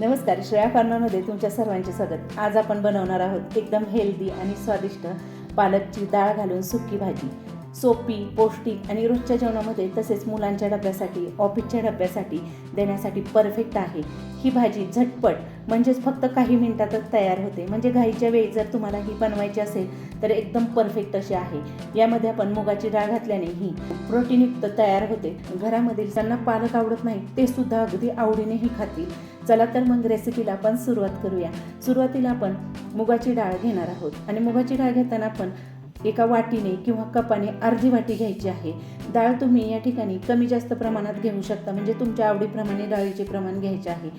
नमस्कार श्रेया फार्मामध्ये तुमच्या सर्वांचे स्वागत. आज आपण बनवणार आहोत एकदम हेल्दी आणि स्वादिष्ट पालकची डाळ घालून सुकी भाजी. सोपी पौष्टिक आणि रोजच्या जेवणामध्ये तसेच मुलांच्या डब्यासाठी ऑफिसच्या डब्यासाठी देण्यासाठी परफेक्ट आहे. ही भाजी झटपट म्हणजेच फक्त काही मिनिटातच तयार होते. म्हणजे घाईच्या वेळी जर तुम्हाला ही बनवायची असेल तर एकदम परफेक्ट अशी आहे. यामध्ये आपण मुगाची डाळ घातल्याने ही प्रोटीनयुक्त तयार होते. घरामधील ज्यांना पालक आवडत नाही ते सुद्धा अगदी आवडीनेही खातील. चला तर मग रेसिपीला आपण सुरुवात करूया. सुरुवातीला आपण मुगाची डाळ घेणार आहोत. आणि मुगाची डाळ घेताना आपण एका वाटीने किंवा कपाने अर्धी वाटी घ्यायची आहे. डाळ तुम्ही या ठिकाणी कमी जास्त प्रमाणात घेऊ शकता. म्हणजे तुमच्या आवडीप्रमाणे डाळीचे प्रमाण घ्यायचे आहे.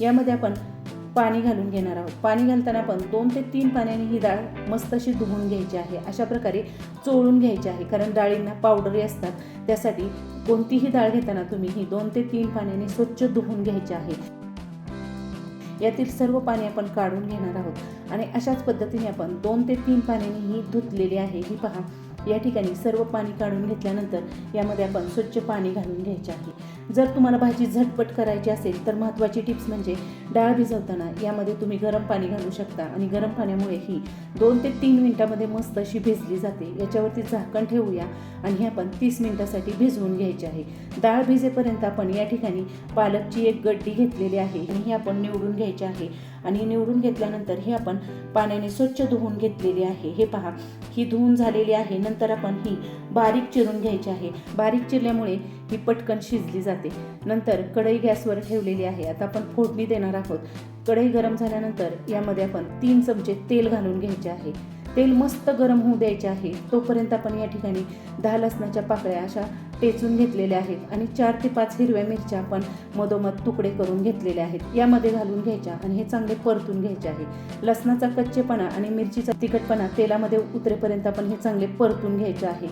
यामध्ये आपण पाणी घालून घेणार आहोत. पाणी घालताना पण दोन ते तीन पाण्याने ही डाळ मस्त अशी धुवून घ्यायची आहे. अशा प्रकारे चोळून घ्यायची आहे. कारण डाळींना पावडरी असतात. त्यासाठी कोणतीही डाळ घेताना तुम्ही ही दोन ते तीन पाण्याने स्वच्छ धुवून घ्यायची आहे. यातील सर्व पाणी आपण काढून घेणार आहोत. आणि अशाच पद्धतीने आपण दोन ते तीन पाण्याने ही धुतलेली आहे. ही पहा या ठिकाणी सर्व पाणी काढून घेतल्यानंतर यामध्ये आपण स्वच्छ पाणी घालून घ्यायचे आहे. जर तुम्हाला भाजी झटपट करायची असेल तर महत्त्वाची टिप्स म्हणजे डाळ भिजवताना यामध्ये तुम्ही गरम पाणी घालू शकता आणि गरम पाण्यामुळे ही दोन ते तीन मिनटामध्ये मस्त अशी भिजली जाते. याच्यावरती झाकण ठेवूया आणि हे आपण तीस मिनटासाठी भिजवून घ्यायची आहे. डाळ भिजेपर्यंत आपण या ठिकाणी पालकची एक गड्डी घेतलेली आहे आणि ही आपण निवडून घ्यायची आहे. आणि निवडून घेतल्यानंतर ही आपण पाण्याने स्वच्छ धुवून घेतलेली आहे. हे पहा ही धुवून झालेली आहे. नंतर आपण ही बारीक चिरून घ्यायची आहे. बारीक चिरल्यामुळे ही पटकन शिजली जाते. नंतर कढई गॅसवर ठेवलेली आहे. आता आपण फोडणी देणार आहोत. कढई गरम झाल्यानंतर यामध्ये आपण तीन चमचे तेल घालून घ्यायचे आहे. तेल मस्त गरम होऊ द्यायचे आहे. तोपर्यंत आपण या ठिकाणी दहा लसणाच्या पाकळ्या अशा टेचून घेतलेल्या आहेत. आणि चार ते पाच हिरव्या मिरच्या आपण मधोमध तुकडे करून घेतलेल्या आहेत. यामध्ये घालून घ्यायच्या आणि हे चांगले परतून घ्यायचे आहे. लसणाचा कच्चेपणा आणि मिरचीचा तिखटपणा तेलामध्ये उतरेपर्यंत आपण हे चांगले परतून घ्यायचे आहे.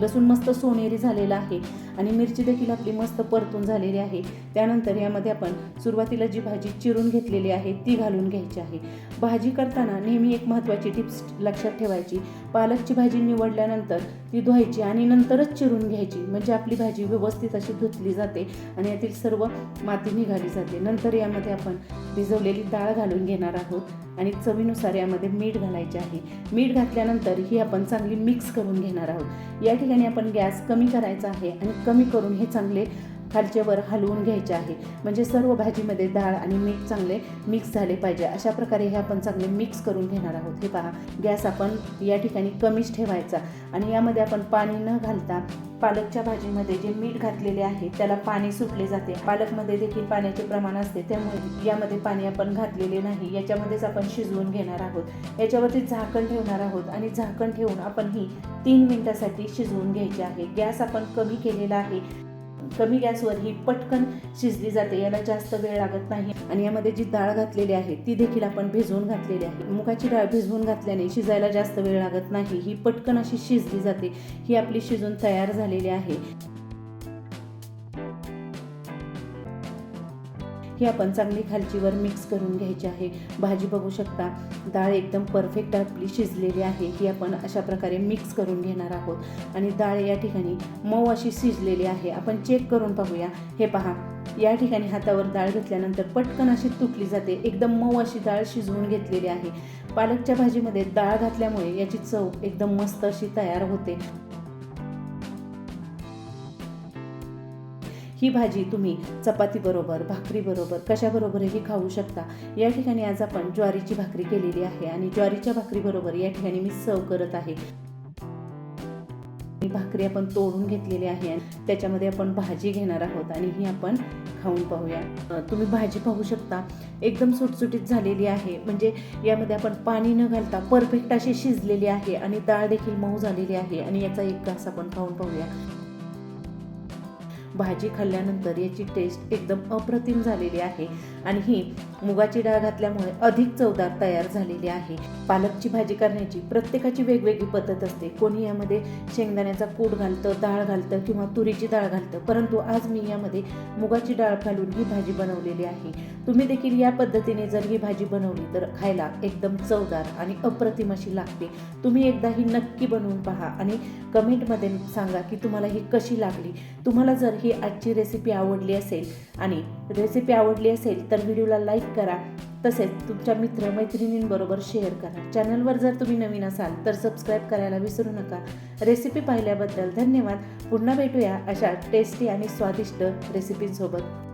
लसूण मस्त सोनेरी झालेला आहे. आणि मिरची देखील आपली मस्त परतून झालेली आहे. त्यानंतर यामध्ये आपण सुरुवातीला जी भाजी चिरून घेतलेली आहे ती घालून घ्यायची आहे. भाजी करताना नेहमी एक महत्त्वाची टिप्स लक्षात ठेवायची. पालकची भाजी निवडल्यानंतर ती धुवायची आणि नंतरच चिरून घ्यायची. म्हणजे आपली भाजी व्यवस्थित अशी धुतली जाते आणि यातील सर्व माती निघाली जाते. नंतर यामध्ये आपण भिजवलेली डाळ घालून घेणार आहोत आणि चवीनुसार यामध्ये मीठ घालायचे आहे. मीठ घातल्यानंतर ही आपण चांगली मिक्स करून घेणार आहोत. या ठिकाणी आपण गॅस कमी करायचा आहे आणि कमी करून हे चांगले खालचेवर हलवून घ्यायचे आहे. म्हणजे सर्व भाजीमध्ये डाळ आणि मीठ चांगले मिक्स झाले पाहिजे. अशा प्रकारे हे आपण चांगले मिक्स करून घेणार आहोत. हे पहा गॅस आपण या ठिकाणी कमीच ठेवायचा. आणि यामध्ये आपण पाणी न घालता पालकच्या भाजीमध्ये जे मीठ घातलेले आहे त्याला पाणी सुटले जाते. पालकमध्ये देखील पाण्याचे प्रमाण असते. त्यामुळे यामध्ये पाणी आपण घातलेले नाही. याच्यामध्येच आपण शिजवून घेणार आहोत. याच्यावरती झाकण ठेवणार आहोत. आणि झाकण ठेवून आपण ही तीन मिनिटासाठी शिजवून घ्यायची आहे. गॅस आपण कमी केलेला आहे. कमी गॅसवर ही पटकन शिजली जाते. याला जास्त वेळ लागत नाही. आणि यामध्ये जी डाळ घातलेली आहे ती देखील आपण भिजवून घातलेली आहे. मुगाची डाळ भिजवून घातल्याने शिजायला जास्त वेळ लागत नाही. ही पटकन अशी शिजली जाते. ही आपली शिजून तयार झालेली आहे. ही आपण चांगली खालचीवर मिक्स करून घ्यायची आहे. भाजी बघू शकता डाळ एकदम परफेक्ट आपली शिजलेली आहे. ही आपण अशा प्रकारे मिक्स करून घेणार आहोत. आणि डाळ या ठिकाणी मऊ अशी शिजलेली आहे. आपण चेक करून पाहूया. हे पहा या ठिकाणी हातावर डाळ घेतल्यानंतर पटकन अशी तुटली जाते. एकदम मऊ अशी डाळ शिजवून घेतलेली आहे. पालकच्या भाजीमध्ये डाळ घातल्यामुळे याची चव एकदम मस्त अशी तयार होते. ही भाजी तुम्ही चपातीबरोबर भाकरीबरोबर कशाबरोबरही खाऊ शकता? या ठिकाणी आज आपण ज्वारीची भाकरी केलेली आहे आणि ज्वारीच्या भाकरीबरोबर या ठिकाणी मी सर्व करत आहे. ही भाकरी आपण तोडून घेतलेली आहे त्याच्यामध्ये आपण भाजी घेणार आहोत आणि ही आपण खाऊन पाहूया. तुम्ही भाजी पाहू शकता. एकदम सुटसुटीत झालेली आहे. म्हणजे यामध्ये आपण पाणी न घालता परफेक्ट अशी शिजलेली आहे आणि डाळ देखील मऊ झालेली आहे आणि याचा एक घास आपण खाऊन पाहूया. भाजी खाल्ल्यानंतर याची टेस्ट एकदम अप्रतिम झालेली आहे. आणि ही मुगाची डाळ घातल्यामुळे अधिक चवदार तयार झालेली आहे. पालकची भाजी करण्याची प्रत्येकाची वेगवेगळी पद्धत असते. कोणी यामध्ये शेंगदाण्याचा कूट घालतं डाळ घालतं किंवा तुरीची डाळ घालतं. परंतु आज मी यामध्ये मुगाची डाळ घालून ही भाजी बनवलेली आहे. तुम्ही देखील या पद्धतीने जर ही भाजी बनवली तर खायला एकदम चवदार आणि अप्रतिम अशी लागते. तुम्ही एकदा ही नक्की बनवून पहा आणि कमेंटमध्ये सांगा की तुम्हाला ही कशी लागली. तुम्हाला जर ही आजची रेसिपी आवडली असेल आणि रेसिपी आवडली असेल तर व्हिडिओला लाईक करा. तसेच तुमच्या मित्र मैत्रिणींबरोबर शेअर करा. चॅनलवर जर तुम्ही नवीन असाल तर सबस्क्राईब करायला विसरू नका. रेसिपी पाहिल्याबद्दल धन्यवाद. पुन्हा भेटूया अशा टेस्टी आणि स्वादिष्ट रेसिपींसोबत